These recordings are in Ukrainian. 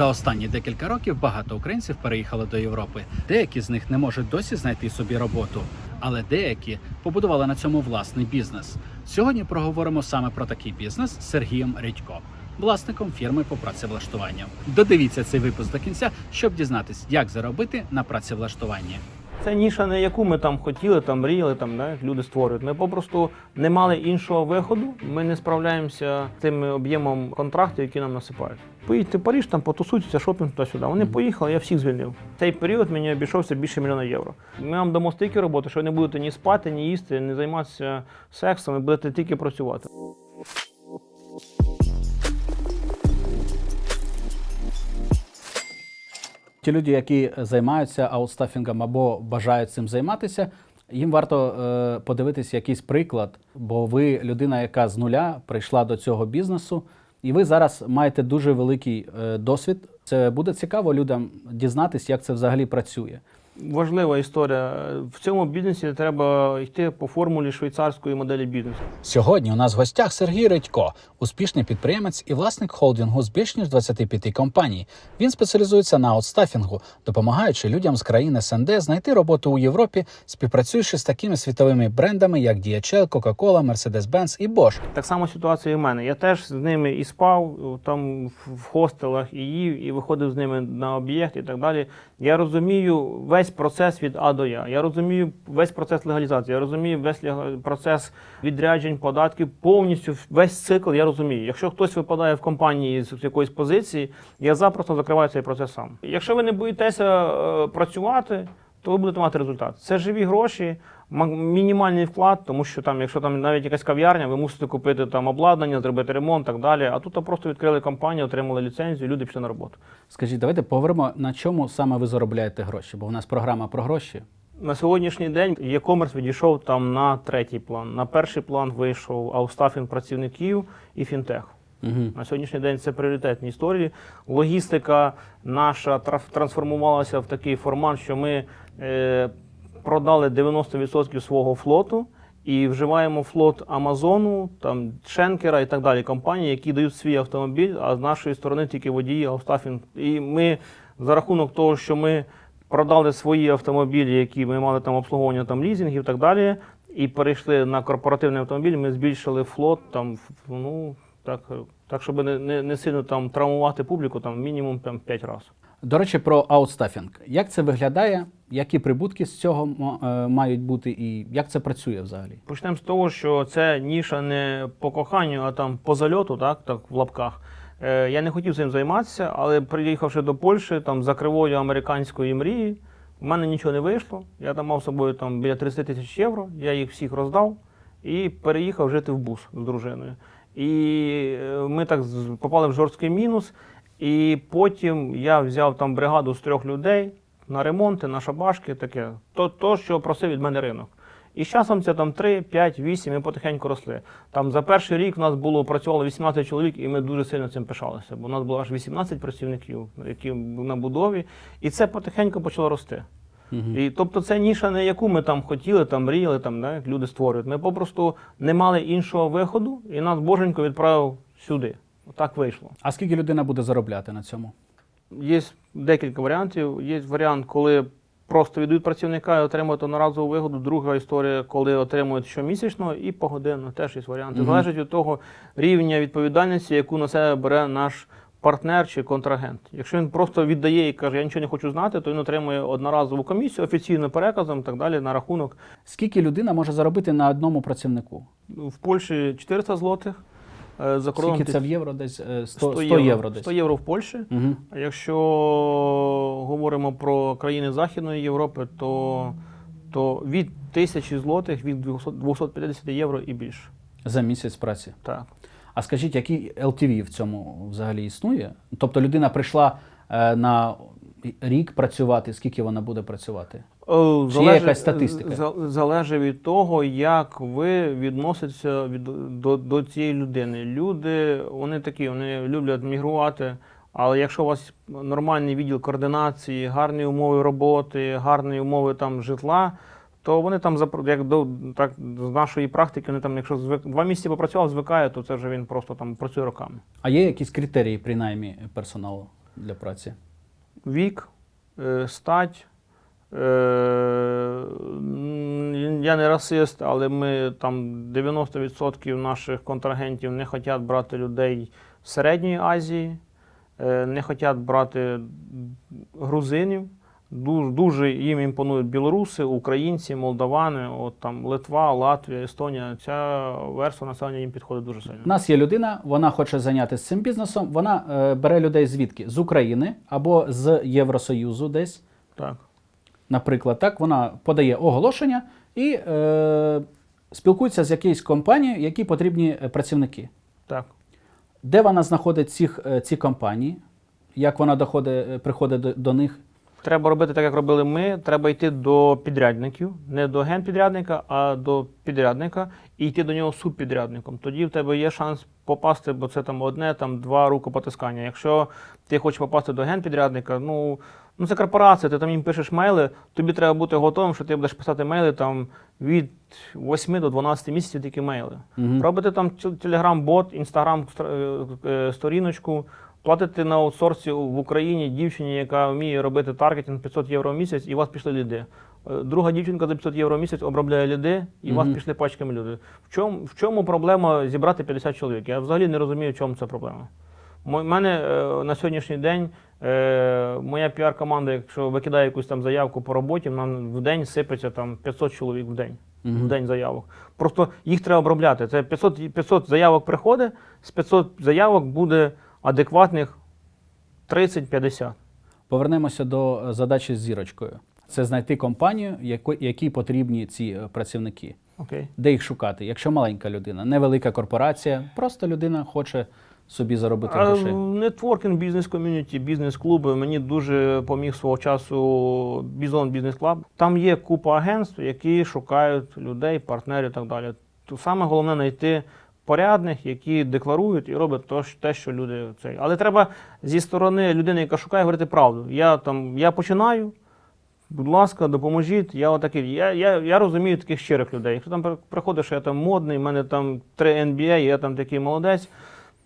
За останні декілька років багато українців переїхали до Європи. Деякі з них не можуть досі знайти собі роботу, але деякі побудували на цьому власний бізнес. Сьогодні проговоримо саме про такий бізнес з Сергієм Редько, власником фірми по працевлаштуванню. Додивіться цей випуск до кінця, щоб дізнатись, як заробити на працевлаштуванні. Це ніша, не яку ми там хотіли, там мріяли, там да, люди створюють. Ми попросту не мали іншого виходу. Ми не справляємося з тим об'ємом контрактів, які нам насипають. Поїдьте в Париж, там потусуйтеся, шопінг туди-сюди. Вони поїхали, я всіх звільнив. Цей період мені обійшовся більше мільйона євро. Ми вам дамо стільки роботи, що ви не будете ні спати, ні їсти, ні займатися сексом, ви будете тільки працювати. Ті люди, які займаються аутстафінгом або бажають цим займатися, їм варто е, подивитися якийсь приклад, бо ви людина, яка з нуля прийшла до цього бізнесу, і ви зараз маєте дуже великий е, досвід. Це буде цікаво людям дізнатися, як це взагалі працює. Важлива історія. В цьому бізнесі треба йти по формулі швейцарської моделі бізнесу. Сьогодні у нас в гостях Сергій Редько, успішний підприємець і власник холдингу з більш ніж 25 компаній. Він спеціалізується на аутстафінгу, допомагаючи людям з країн СНД знайти роботу у Європі, співпрацюючи з такими світовими брендами, як DHL, Coca-Cola, Mercedes-Benz і Bosch. Так само ситуація і в мене. Я теж з ними і спав там в- хостелах, і їв, і виходив з ними на об'єкт і так далі. Я розумію весь процес від А до Я. Я розумію весь процес легалізації, я розумію весь процес відряджень, податків, повністю весь цикл я розумію. Якщо хтось випадає в компанії з якоїсь позиції, я запросто закриваю цей процес сам. Якщо ви не боїтеся е, працювати, то ви будете мати результат. Це живі гроші, мінімальний вклад, тому що там, якщо там навіть якась кав'ярня, ви мусите купити там обладнання, зробити ремонт, так далі. А тут просто відкрили компанію, отримали ліцензію, люди пішли на роботу. Скажіть, давайте поговоримо, на чому саме ви заробляєте гроші, бо у нас програма про гроші. На сьогоднішній день e-commerce відійшов там на третій план. На перший план вийшов аутстафінг працівників і фінтех. Угу. На сьогоднішній день це пріоритетні історії. Логістика наша трансформувалася в такий формат, що ми е, продали 90% свого флоту і вживаємо флот Амазону, там Шенкера і так далі. Компанії, які дають свій автомобіль, а з нашої сторони тільки водії, аутстафінг. І ми за рахунок того, що ми продали свої автомобілі, які ми мали там обслуговування, там лізінгів і так далі. І перейшли на корпоративний автомобіль. Ми збільшили флот там, ну так, так щоб не, не, не сильно там травмувати публіку, там мінімум там, 5 разів. До речі, про аутстафінг. Як це виглядає? Які прибутки з цього е, мають бути, і як це працює взагалі? Почнемо з того, що це ніша не по коханню, а там по зальоту, так, так в лапках. Е, я не хотів цим займатися, але приїхавши до Польщі, там за кривою американської мрії, в мене нічого не вийшло. Я там мав з собою там біля 30 тисяч євро, я їх всіх роздав і переїхав жити в бус з дружиною. І е, ми так попали в жорсткий мінус. І потім я взяв там бригаду з трьох людей на ремонти, на шабашки, таке. То, то що просив від мене ринок. І з часом це там 3, 5, 8, ми потихеньку росли. Там за перший рік у нас було працювало 18 чоловік, і ми дуже сильно цим пишалися. Бо у нас було аж 18 працівників, які на будові, і це потихеньку почало рости. Угу. І тобто це ніша, не яку ми там хотіли, там мріяли, там да, як люди створюють. Ми попросту не мали іншого виходу, і нас боженько відправив сюди. Отак вийшло. А скільки людина буде заробляти на цьому? Є декілька варіантів. Є варіант, коли просто віддають працівника і отримують одноразову вигоду. Друга історія, коли отримують щомісячно і погодинно. Теж є варіанти. Мгм. Залежить від того рівня відповідальності, яку на себе бере наш партнер чи контрагент. Якщо він просто віддає і каже, я нічого не хочу знати, то він отримує одноразову комісію офіційним переказом і так далі на рахунок. Скільки людина може заробити на одному працівнику? В Польщі 400 злотих. е, За кордоном Скільки це в євро? Десь е, 100, 100 євро. десь. 100 євро в Польщі. Угу. А Якщо говоримо про країни Західної Європи, то, то від тисячі злотих, від 200 250 євро і більше. За місяць праці. Так. А скажіть, який LTV в цьому взагалі існує? Тобто людина прийшла е, на рік працювати, скільки вона буде працювати? Е, Чи є якась статистика? Залежить від того, як ви відноситеся від, до, до цієї людини. Люди, вони такі, вони люблять мігрувати. Але якщо у вас нормальний відділ координації, гарні умови роботи, гарні умови там житла, то вони там як до так з нашої практики, вони там, якщо звик два місяці попрацював, звикає, то це вже він просто там працює роками. А є якісь критерії при наймі персоналу? для праці? Вік, е, стать. Е, я не расист, але ми там 90% наших контрагентів не хочуть брати людей з Середньої Азії, е, не хочуть брати грузинів. Дуже, дуже їм імпонують білоруси, українці, молдавани, от там Литва, Латвія, Естонія. Ця верства населення їм підходить дуже сильно. У нас є людина, вона хоче зайнятися цим бізнесом. Вона е, бере людей звідки? З України або з Євросоюзу десь. Так. Наприклад, так, вона подає оголошення і е, спілкується з якоюсь компанією, які потрібні е, працівники. Так. Де вона знаходить цих, е, ці компанії? Як вона доходить, е, приходить до, до них? Треба робити так, як робили ми. Треба йти до підрядників, не до генпідрядника, а до підрядника і йти до нього субпідрядником. Тоді в тебе є шанс попасти, бо це там одне, там два рукопотискання. Якщо ти хочеш попасти до генпідрядника, ну. Ну, це корпорація, ти там їм пишеш мейли, тобі треба бути готовим, що ти будеш писати мейли там від 8 до 12 місяців тільки мейли. Мгм. Робите там телеграм-бот, інстаграм платите на аутсорсі в Україні дівчині, яка вміє робити таргетинг 500 євро в місяць, і у вас пішли ліди. Е, Друга дівчинка за 500 євро в місяць обробляє ліди, і у вас пішли пачками люди. В чому, в чому проблема зібрати 50 чоловік? Я взагалі не розумію, в чому це проблема. У мене е, на сьогоднішній день е, моя піар-команда, якщо викидає якусь там заявку по роботі, нам в день сипеться там 500 чоловік в день. Мгм. В день заявок. Просто їх треба обробляти. Це 500, 500 заявок приходить, з 500 заявок буде адекватних 30-50. Повернемося до е, задачі з зірочкою. Це знайти компанію, яко- якій потрібні ці е, працівники. Окей. Де їх шукати? Якщо маленька людина, невелика корпорація, просто людина хоче собі заробити А, грошей. Нетворкінг, бізнес-ком'юніті, бізнес-клуби мені дуже поміг свого часу Бізон Бізнес Клаб. Там є купа агентств, які шукають людей, партнерів і так далі. То саме головне знайти порядних, які декларують і роблять те, що люди цей. Але треба зі сторони людини, яка шукає, говорити правду. Я там я починаю. Будь ласка, допоможіть. Я отакий. Я, я, я розумію таких щирих людей. Якщо там при- приходиш, що я там модний, в мене там три NBA, я там такий молодець.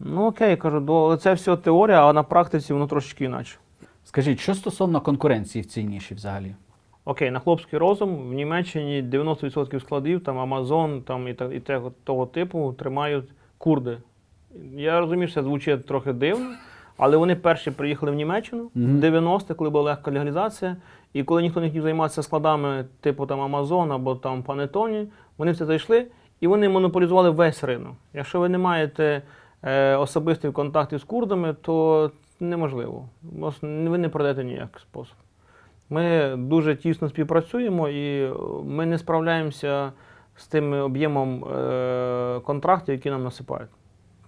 Ну окей, кажу, але це все теорія, а на практиці воно трошечки інакше. Скажіть, що стосовно конкуренції в цій ніші взагалі? Окей, на хлопський розум в Німеччині 90% складів, там Amazon там, і, та- і того, того типу тримають курди. Я розумію, що це звучить трохи дивно, але вони перші приїхали в Німеччину в 90-х, коли була легка легалізація. І коли ніхто не хотів займатися складами типу там Amazon або там Panettone, вони в це зайшли і вони монополізували весь ринок. Якщо ви не маєте е, особистих контактів з курдами, то неможливо. Ви не продаєте ніяк спосіб. Ми дуже тісно співпрацюємо і е, ми не справляємося з тим об'ємом е, контрактів, які нам насипають.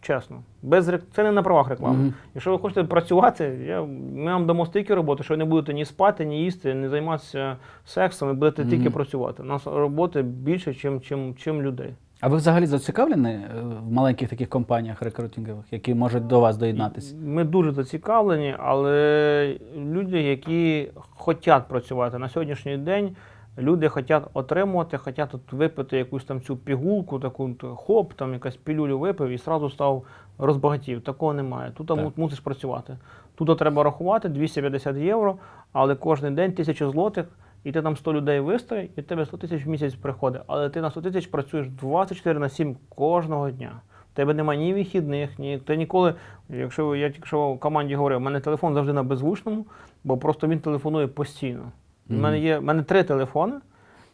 Чесно. Без рек... Це не на правах реклами. Мгм. Якщо ви хочете працювати, я... ми вам дамо стільки роботи, що ви не будете ні спати, ні їсти, не займатися сексом, ви будете Мгм. тільки працювати. У нас роботи більше, чим, чим, чим людей. А ви взагалі зацікавлені е, в маленьких таких компаніях рекрутингових, які можуть до вас доєднатися? Ми дуже зацікавлені, але люди, які хочуть працювати на сьогоднішній день, люди хочуть отримувати, хочуть от випити якусь там цю пігулку, таку хоп, там якась пілюлю випив і одразу став розбагатів. Такого немає. Тут Так. му- мусиш працювати. Тут треба рахувати 250 євро, але кожен день 1000 злотих. І ти там 100 людей вистоїть, і тебе 100 тисяч в місяць приходить. Але ти на 100 тисяч працюєш 24 на 7 кожного дня. В тебе немає ні вихідних, ні. Ти ніколи, якщо я тільки що в команді говорив, у мене телефон завжди на беззвучному, бо просто він телефонує постійно. У Мгм. мене є в мене три телефони.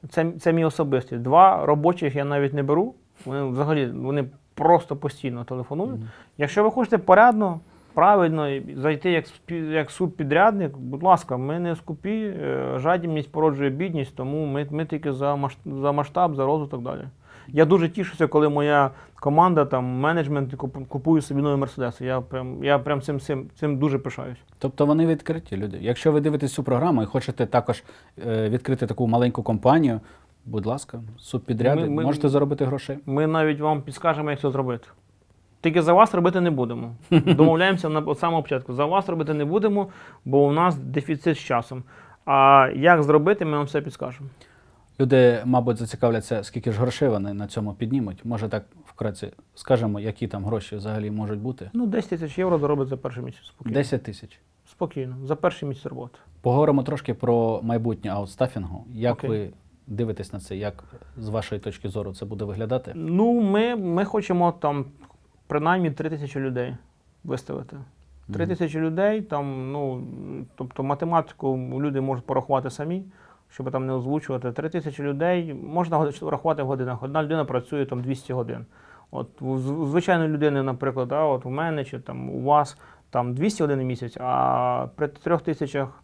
Це, це мій особистий. Два робочих я навіть не беру. Вони взагалі вони просто постійно телефонують. Мгм. Якщо ви хочете порядно, правильно зайти як, як субпідрядник, будь ласка, ми не скупі, е, жадібність породжує бідність, тому ми, ми тільки за, маш, за масштаб, за розвиток далі. Я дуже тішуся, коли моя команда, там, менеджмент куп- купує собі нові мерседеси. Я прям, я прям цим, цим, цим дуже пишаюсь. Тобто вони відкриті люди. Якщо ви дивитесь цю програму і хочете також е, відкрити таку маленьку компанію, будь ласка, субпідрядник, Ми- ми- можете заробити грошей. Ми навіть вам підскажемо, як це зробити. Тільки за вас робити не будемо. Домовляємося на самого початку. За вас робити не будемо, бо у нас дефіцит з часом. А як зробити, ми вам все підскажемо. Люди, мабуть, зацікавляться, скільки ж грошей вони на цьому піднімуть. Може так вкратце скажемо, які там гроші взагалі можуть бути. Ну, 10 тисяч євро доробить за перший місяць. спокійно. 10 тисяч. Спокійно, за перший місяць роботи. Поговоримо трошки про майбутнє аутстафінгу. Як Окей. ви дивитесь на це? Як з вашої точки зору це буде виглядати? Ну, ми, ми хочемо там принаймні 3 тисячі людей виставити. 3 Мгм. тисячі людей, там, ну, тобто математику люди можуть порахувати самі, щоб там не озвучувати. 3 тисячі людей можна рахувати в годинах. Одна людина працює там 200 годин. От у звичайної людини, наприклад, да, от у мене чи там у вас там 200 годин в місяць, а при 3 тисячах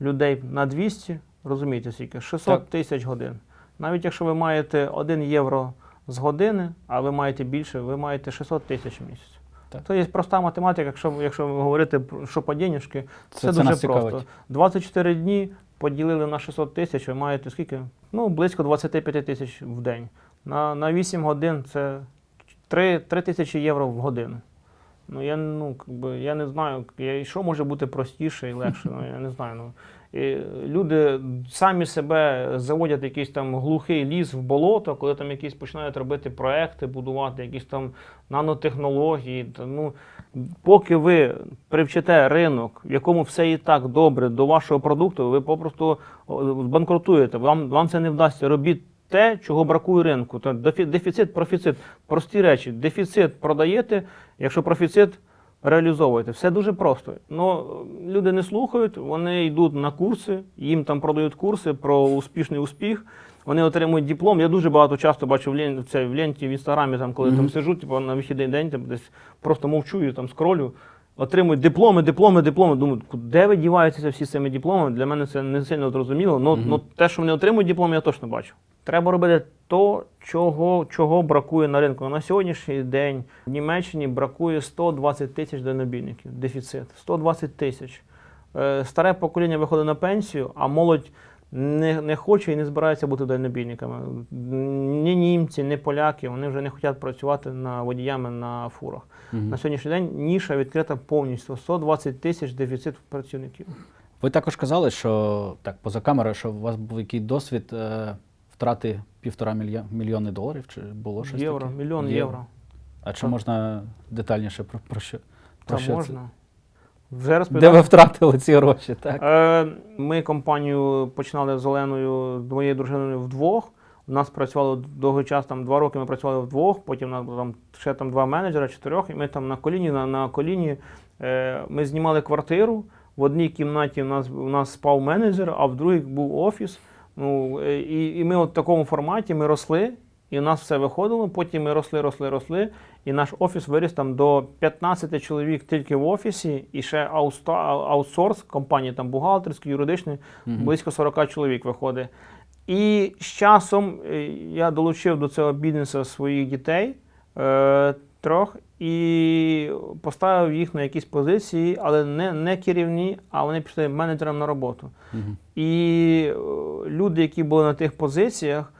людей на 200, розумієте, скільки? 600 Так. тисяч годин. Навіть якщо ви маєте 1 євро з години, а ви маєте більше, ви маєте 600 тисяч в місяць. То є проста математика, якщо, якщо ви говорите, про- що по денежки, Це, це, це дуже просто. 24 дні поділили на 600 тисяч, ви маєте скільки? Ну, близько 25 тисяч в день. На, на 8 годин це 3, 3 тисячі євро в годину. Ну, я, ну, как би, я не знаю, я, що може бути простіше і легше. Ну, я не знаю. Ну, люди самі себе заводять якийсь там глухий ліс в болото, коли там якісь починають робити проекти, будувати якісь там нанотехнології. Ну, поки ви привчите ринок, в якому все і так добре до вашого продукту, ви попросту збанкрутуєте. Вам, вам це не вдасться. Робіть те, чого бракує ринку. Дефіцит, профіцит. Прості речі. Дефіцит продаєте, якщо профіцит реалізовуєте. Все дуже просто. Ну, люди не слухають, вони йдуть на курси, їм там продають курси про успішний успіх. Вони отримують диплом. Я дуже багато часто бачу в, лен, це, в ленті в інстаграмі, там, коли Мгм. там сижу, типу, на вихідний день, там, десь просто мовчу і там скролю. Отримують дипломи, дипломи, дипломи. Думаю, де ви діваєтеся всі цими дипломами? Для мене це не сильно зрозуміло. Ну, Мгм. ну, те, що вони отримують диплом, я точно бачу. Треба робити то, чого, чого бракує на ринку. На сьогоднішній день в Німеччині бракує 120 тисяч дальнобійників. Дефіцит. 120 тисяч. Е, Старе покоління виходить на пенсію, а молодь не, не хоче і не збирається бути дальнобійниками. Ні німці, ні поляки, вони вже не хочуть працювати на водіями на фурах. Мгм. На сьогоднішній день ніша відкрита повністю. 120 тисяч дефіцит працівників. Ви також казали, що так, поза камерою, що у вас був який досвід е, втрати півтора мільйо- мільйони доларів, чи було щось Євро, таке? мільйон Євро. євро. А чи Так. можна детальніше про, про що? Про Та що це? можна. Вже Де ви втратили ці гроші? Так? Е, Ми компанію починали з Оленою, з моєю дружиною вдвох. У нас працювало довгий час, там два роки ми працювали вдвох, потім нас там ще там два менеджера, чотирьох, і ми там на коліні, на, на коліні е, ми знімали квартиру. В одній кімнаті у нас, у нас спав менеджер, а в другій був офіс. Ну, е, і, і ми от в такому форматі ми росли, і у нас все виходило. Потім ми росли, росли, росли. І наш офіс виріс там до 15 чоловік тільки в офісі, і ще аутсорс компанії, там бухгалтерський, юридичний, Мгм. близько 40 чоловік виходить. І з часом е, я долучив до цього бізнесу своїх дітей е, трьох і поставив їх на якісь позиції, але не, не керівні, а вони пішли менеджером на роботу. Мгм. І е, люди, які були на тих позиціях,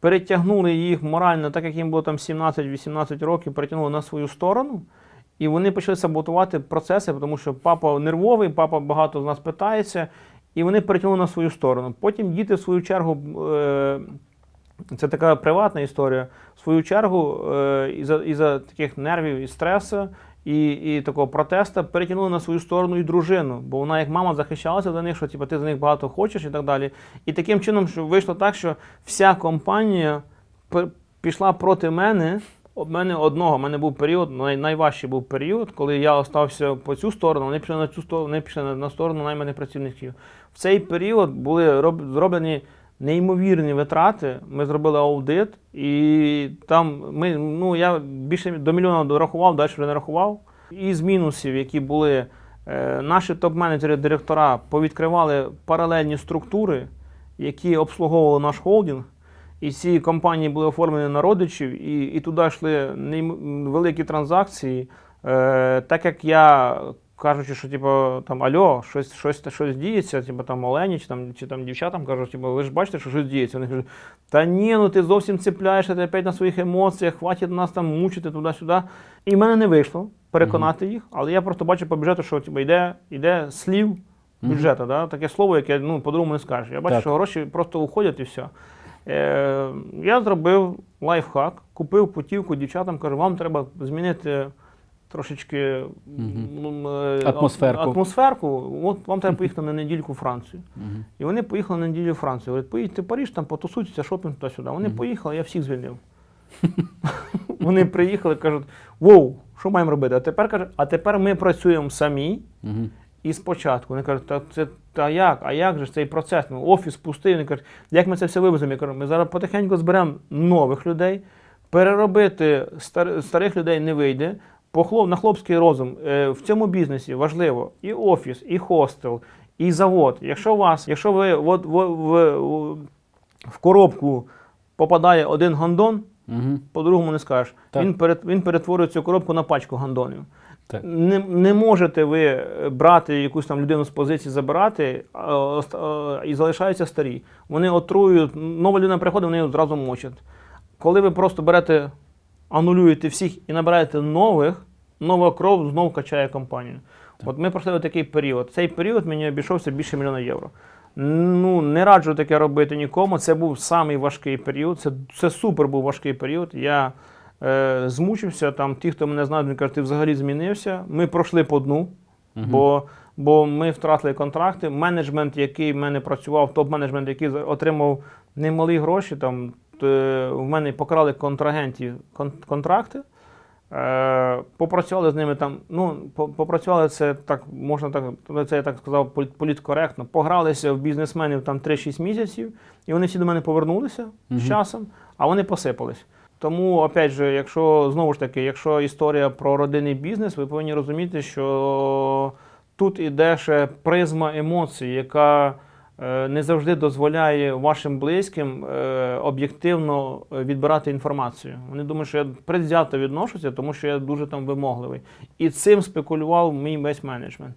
перетягнули їх морально, так як їм було там 17-18 років, перетягнули на свою сторону. І вони почали саботувати процеси, тому що папа нервовий, папа багато з нас питається, і вони перетягнули на свою сторону. Потім діти, в свою чергу, е, це така приватна історія. В свою чергу, е, із-за, таких нервів і стресу, і, і такого протесту перетягнули на свою сторону і дружину, бо вона як мама захищалася за них, що типу, ти за них багато хочеш і так далі. І таким чином що вийшло так, що вся компанія пішла проти мене. У мене одного, у мене був період, най, найважчий був період, коли я остався по цю сторону, вони пішли на цю сторону, вони пішли на, сторону найманих працівників. В цей період були роб, зроблені неймовірні витрати. Ми зробили аудит, і там ми, ну я більше до мільйона дорахував, далі вже не рахував. І з мінусів, які були, е, наші топ-менеджери, директора повідкривали паралельні структури, які обслуговували наш холдинг. І ці компанії були оформлені на родичів, і, і туди йшли великі транзакції. Е, так як я кажучи, що типу, там альо, щось, щось, щось діється, типу там Олені чи там, чи там дівчатам кажуть, типу, ви ж бачите, що щось діється. Вони кажуть, та ні, ну ти зовсім цепляєшся, ти опять на своїх емоціях, хватить нас там мучити туди-сюди. І в мене не вийшло переконати їх, але я просто бачу по бюджету, що типу, йде, йде слів бюджету, да? таке слово, яке ну, по-другому не скажеш. Я бачу, Так. що гроші просто уходять і все. Е, я зробив лайфхак, купив путівку дівчатам, кажу, вам треба змінити трошечки е, Атмосферку. атмосферку. От вам треба поїхати на недільку в Францію. Мгм. І вони поїхали на неділю в Францію. Говорять, поїдьте в Париж, там потусуйтеся, шопінг туди-сюди. Вони Мгм. поїхали, я всіх звільнив. Вони приїхали, кажуть, воу, що маємо робити? А тепер каже, а тепер ми працюємо самі. Мгм. І спочатку вони кажуть, та це та як? А як же ж цей процес? Ну, офіс пустий. Вони кажуть, як ми це все вивеземо? Я кажу, ми зараз потихеньку зберемо нових людей, переробити стар, старих людей не вийде. На хлопський розум е, в цьому бізнесі важливо і офіс, і хостел, і завод. Якщо у вас, якщо ви от, в, в, в, в коробку попадає один гандон, Мгм. по-другому не скажеш. Так. Він, перет, він перетворює цю коробку на пачку гандонів. Так. Не, не можете ви е, брати якусь там людину з позиції, забирати а, а, і залишаються старі. Вони отруюють, нова людина приходить, вони одразу мочать. Коли ви просто берете, анулюєте всіх і набираєте нових, нова кров знову качає компанію. От ми пройшли такий період. Цей період мені обійшовся більше мільйона євро. Ну, не раджу таке робити нікому. Це був самий важкий період. Це, це супер був важкий період. Я е, змучився. Там ті, хто мене знає, він каже, ти взагалі змінився. Ми пройшли по дну, Мгм. бо, бо ми втратили контракти. Менеджмент, який в мене працював, топ-менеджмент, який отримав немалі гроші, там в мене покрали контрагентів кон, контракти. Е, попрацювали з ними там. Ну, попрацювали це так, можна так, це я так сказав, політкоректно. Погралися в бізнесменів там 3-6 місяців, і вони всі до мене повернулися Мгм. з часом, а вони посипались. Тому, опять же, якщо знову ж таки, якщо історія про родинний бізнес, ви повинні розуміти, що тут іде ще призма емоцій, яка не завжди дозволяє вашим близьким е, об'єктивно е, відбирати інформацію. Вони думають, що я предвзято відношуся, тому що я дуже там вимогливий. І цим спекулював мій весь менеджмент.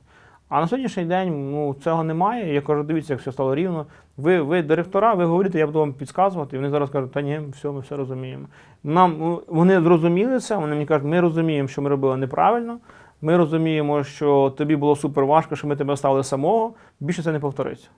А на сьогоднішній день ну, цього немає. Я кажу, дивіться, як все стало рівно. Ви, ви директора, ви говорите, я буду вам підказувати. І вони зараз кажуть, та ні, все, ми все розуміємо. Нам ну, вони зрозуміли це, вони мені кажуть, ми розуміємо, що ми робили неправильно. Ми розуміємо, що тобі було супер важко, що ми тебе ставили самого. Більше це не повториться.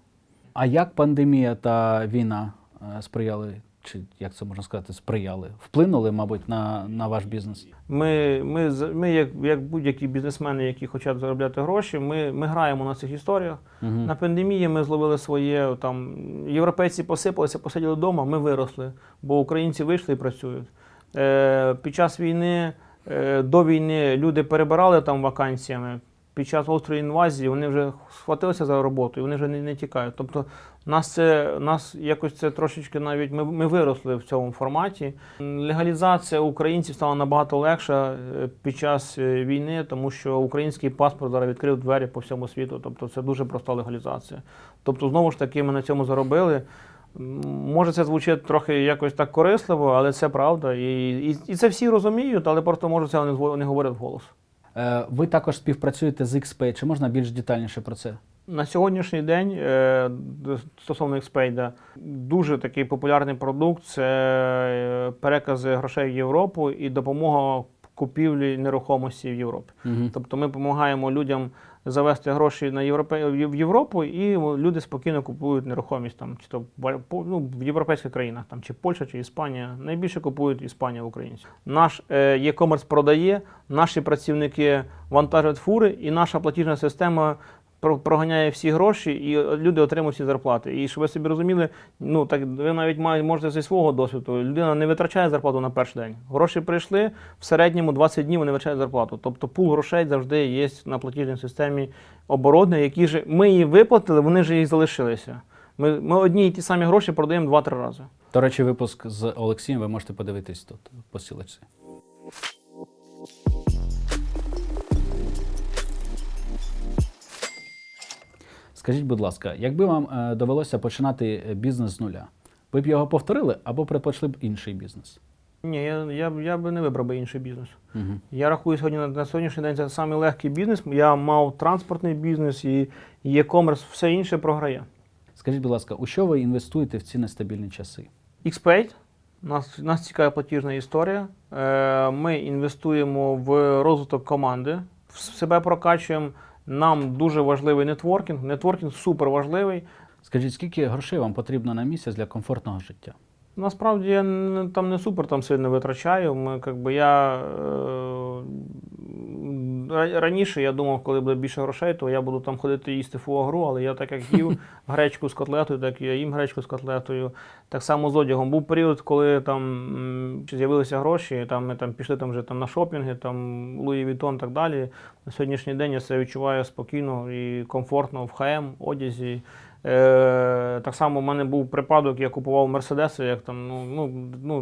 А як пандемія та війна е, сприяли, чи як це можна сказати, сприяли? Вплинули, мабуть, на, на ваш бізнес? Ми, ми, ми як, як будь-які бізнесмени, які хочуть заробляти гроші, ми, ми граємо на цих історіях. Мгм. На пандемії ми зловили своє там. Європейці посипалися, посиділи вдома, ми виросли, бо українці вийшли і працюють. Е, під час війни, е, до війни люди перебирали там вакансіями. Під час гострої інвазії вони вже схватилися за роботу і вони вже не, не тікають. Тобто нас це нас якось це трошечки навіть ми, ми виросли в цьому форматі. Легалізація українців стала набагато легша е, під час е, війни, тому що український паспорт зараз відкрив двері по всьому світу. Тобто це дуже проста легалізація. Тобто, знову ж таки, ми на цьому заробили. Може, це звучить трохи якось так корисливо, але це правда. І, і, і це всі розуміють, але просто може це не, не говорять вголос. Е, Ви також співпрацюєте з XPay. Чи можна більш детальніше про це? На сьогоднішній день е, стосовно Xpay, дуже такий популярний продукт це е, перекази грошей в Європу і допомога купівлі нерухомості в Європі. Угу. Тобто ми допомагаємо людям завести гроші на Європе... в Європу, і люди спокійно купують нерухомість там, чи то ну, в європейських країнах, там, чи Польща, чи Іспанія. Найбільше купують Іспанія українці. Наш е, e-commerce продає, наші працівники вантажать фури, і наша платіжна система. Про- Проганяє всі гроші, і люди отримують всі зарплати. І щоб ви собі розуміли, ну так ви навіть можете зі свого досвіду. Людина не витрачає зарплату на перший день. Гроші прийшли в середньому 20 днів вони витрачають зарплату. Тобто пул грошей завжди є на платіжній системі оборотної, які ж ми її виплатили, вони ж їх залишилися. Ми, ми одні і ті самі гроші продаємо 2-3 рази. До речі, випуск з Олексієм ви можете подивитись тут по сілочці. Скажіть, будь ласка, якби вам е, довелося починати е, бізнес з нуля, ви б його повторили або предпочли б інший бізнес? Ні, я, я, я би не вибрав би інший бізнес. Угу. Я рахую сьогодні на, на сьогоднішній день це самий легкий бізнес. Я мав транспортний бізнес і e-commerce, все інше програє. Скажіть, будь ласка, у що ви інвестуєте в ці нестабільні часи? XPay, нас, нас цікава платіжна історія. Е, ми інвестуємо в розвиток команди, в себе прокачуємо. Нам дуже важливий нетворкінг. Нетворкінг супер важливий. Скажіть, скільки грошей вам потрібно на місяць для комфортного життя? насправді я там не супер там сильно витрачаю. Ми, би, я, е, раніше я думав, коли буде більше грошей, то я буду там ходити їсти фуагру, але я так як їв гречку з котлетою, так і я їм гречку з котлетою. Так само з одягом. Був період, коли там з'явилися гроші, там ми там пішли там вже там на шопінги, там Луї Вітон і так далі. На сьогоднішній день я себе відчуваю спокійно і комфортно в ХМ, одязі. Е, так само в мене був припадок, я купував мерседеси, як там ну, ну, ну,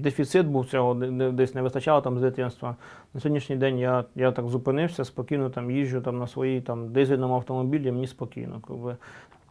дефіцит був цього, де- де- десь не вистачало там з дитинства. На сьогоднішній день я, я так зупинився, спокійно там їжджу там, на своїй там, дизельному автомобілі, мені спокійно.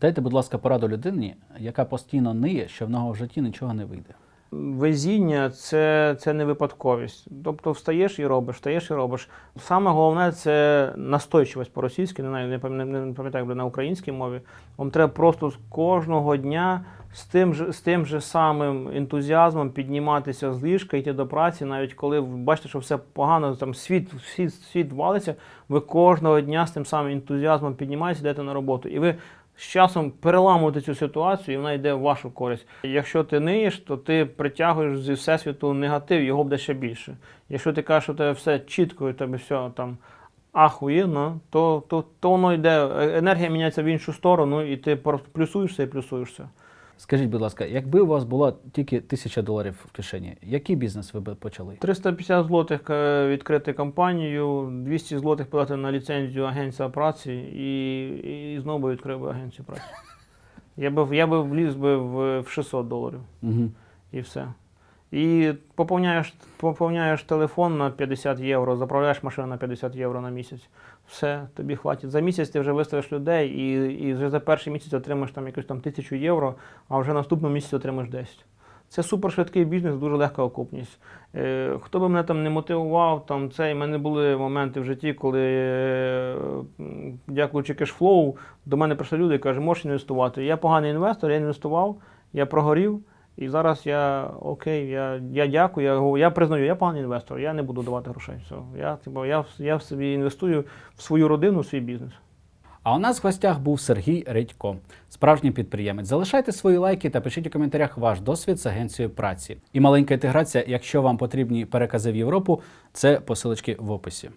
Дайте, будь ласка, пораду людині, яка постійно ниє, що в нього в житті нічого не вийде. Везіння це, це не випадковість. Тобто встаєш і робиш, встаєш і робиш. Саме головне це настойчивість по-російськи, не, знаю, не пам'ятаю, на українській мові. Вам треба просто кожного дня з тим же, з тим же самим ентузіазмом підніматися з ліжка, йти до праці, навіть коли бачите, що все погано, там світ, світ, світ валиться, ви кожного дня з тим самим ентузіазмом піднімаєтеся, йдете на роботу. І ви з часом переламувати цю ситуацію, і вона йде в вашу користь. Якщо ти ниєш, то ти притягуєш зі всесвіту негатив, його буде ще більше. Якщо ти кажеш, що у тебе все чітко, і тебе все там ахуєнно, то, то, то воно йде, е, енергія міняється в іншу сторону, і ти плюсуєшся і плюсуєшся. Скажіть, будь ласка, якби у вас було тільки тисяча доларів в кишені, який бізнес ви б почали? 350 злотих е, відкрити компанію, 200 злотих подати на ліцензію агенція праці і, і знову би відкрив би агенцію праці. Я би, я би вліз би в, в 600 доларів. Угу. і все. І поповняєш, поповняєш телефон на 50 євро, заправляєш машину на 50 євро на місяць. Все, тобі хватить. За місяць ти вже виставиш людей, і, і вже за перший місяць отримаєш там якусь там тисячу євро, а вже наступного місяця отримаєш 10. Це супершвидкий бізнес, дуже легка окупність. Е, хто би мене там не мотивував, там це, і в мене були моменти в житті, коли, е, дякуючи кешфлоу, до мене прийшли люди і кажуть, можеш інвестувати. Я поганий інвестор, я інвестував, я прогорів. І зараз я окей, я, я дякую, я, я признаю, я поганий інвестор, я не буду давати грошей. Все. Я, типу, я, я в собі інвестую в свою родину, в свій бізнес. А у нас в гостях був Сергій Редько, справжній підприємець. Залишайте свої лайки та пишіть у коментарях ваш досвід з агенцією праці. І маленька інтеграція, якщо вам потрібні перекази в Європу, це посилочки в описі.